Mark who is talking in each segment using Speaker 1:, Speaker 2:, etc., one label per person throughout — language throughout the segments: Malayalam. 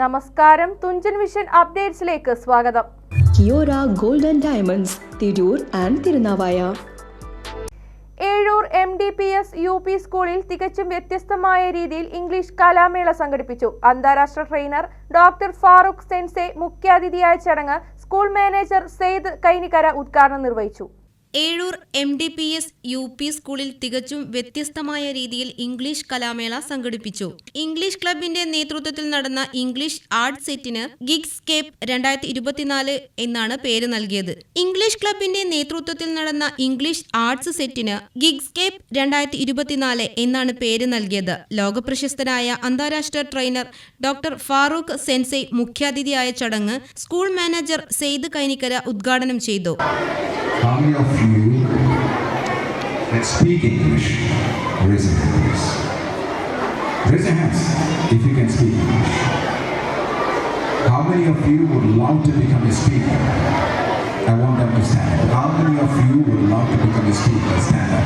Speaker 1: നമസ്കാരം. തുഞ്ചൻ വിഷൻ അപ്ഡേറ്റ്സിലേക്ക് സ്വാഗതം.
Speaker 2: Kiora golden and diamonds Tirur and Thirunavaya.
Speaker 1: Ezhur M D P S U P സ്കൂളിൽ തികച്ചും വ്യത്യസ്തമായ രീതിയിൽ ഇംഗ്ലീഷ് കലാമേള സംഘടിപ്പിച്ചു. അന്താരാഷ്ട്ര ട്രെയിനർ ഡോക്ടർ ഫാറൂഖ് സെൻസെ മുഖ്യാതിഥിയായ ചടങ്ങ് സ്കൂൾ മാനേജർ സെയ്ദ് കൈനികര ഉദ്ഘാടനം നിർവഹിച്ചു.
Speaker 3: Ezhur M D P S U P സ്കൂളിൽ തികച്ചും വ്യത്യസ്തമായ രീതിയിൽ ഇംഗ്ലീഷ് കലാമേള സംഘടിപ്പിച്ചു. ഇംഗ്ലീഷ് ക്ലബിന്റെ നേതൃത്വത്തിൽ നടന്ന ഇംഗ്ലീഷ് ആർട്സ് സെറ്റിന് ഗിഗ്സ് കേപ്പ് രണ്ടായിരത്തി ഇരുപത്തിനാല് എന്നാണ് പേര് നൽകിയത്. ഇംഗ്ലീഷ് ക്ലബിന്റെ നേതൃത്വത്തിൽ നടന്ന ഇംഗ്ലീഷ് ആർട്സ് സെറ്റിന് ഗിഗ്സ് കേപ്പ് രണ്ടായിരത്തി ഇരുപത്തിനാല് എന്നാണ് പേര് നൽകിയത്. ലോകപ്രശസ്തനായ അന്താരാഷ്ട്ര ട്രെയിനർ ഡോക്ടർ ഫാറൂഖ് സെൻസൈ മുഖ്യാതിഥിയായ ചടങ്ങ് സ്കൂൾ മാനേജർ സെയ്ദ് കൈനിക്കര ഉദ്ഘാടനം ചെയ്തു.
Speaker 4: How many of you that speak English? Raise your hand, please. Raise your hands if you can speak English. How many of you would love to become a speaker? I want them to stand up. How many of you would love to become a speaker? Stand up.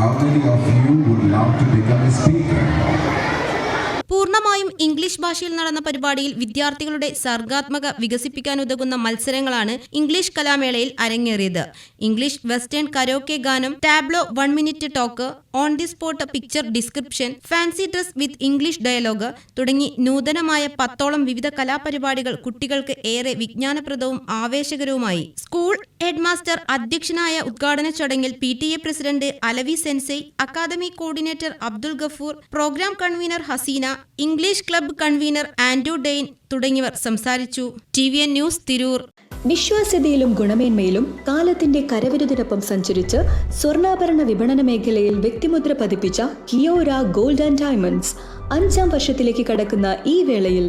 Speaker 4: How many of you would love to become a speaker?
Speaker 3: പൂർണമായും ഇംഗ്ലീഷ് ഭാഷയിൽ നടന്ന പരിപാടിയിൽ വിദ്യാർത്ഥികളുടെ സർഗാത്മക വികസിപ്പിക്കാൻ വികസിപ്പിക്കാനുതകുന്ന മത്സരങ്ങളാണ് ഇംഗ്ലീഷ് കലാമേളയിൽ അരങ്ങേറിയത്. ഇംഗ്ലീഷ് വെസ്റ്റേൺ കരോക്കെ ഗാനം tableau one minute talk on the spot picture description fancy dress with English dialogue തുടങ്ങി നൂതനമായ പത്തോളം വിവിധ കലാപരിപാടികൾ കുട്ടികൾക്ക് ഏറെ വിജ്ഞാനപ്രദവും ആവേശകരവുമായി. സ്കൂൾ ഹെഡ്മാസ്റ്റർ അധ്യക്ഷനായ ഉദ്ഘാടന ചടങ്ങിൽ P T A president Alavi sensei academy coordinator Abdul Gafoor program convener Haseena English club convener Andrew Dane തുടങ്ങിയവർ സംസാരിച്ചു. T V N news Tirur.
Speaker 2: വിശ്വാസ്യതയിലും ഗുണമേന്മയിലും കാലത്തിന്റെ കരവിരുതിനൊപ്പം സഞ്ചരിച്ച് സ്വർണാഭരണ വിപണന മേഖലയിൽ വ്യക്തിമുദ്ര പതിപ്പിച്ച കിയോര ഗോൾഡ് ആൻഡ് ഡയമണ്ട്സ് അഞ്ചാം വർഷത്തിലേക്ക് കടക്കുന്ന ഈ വേളയിൽ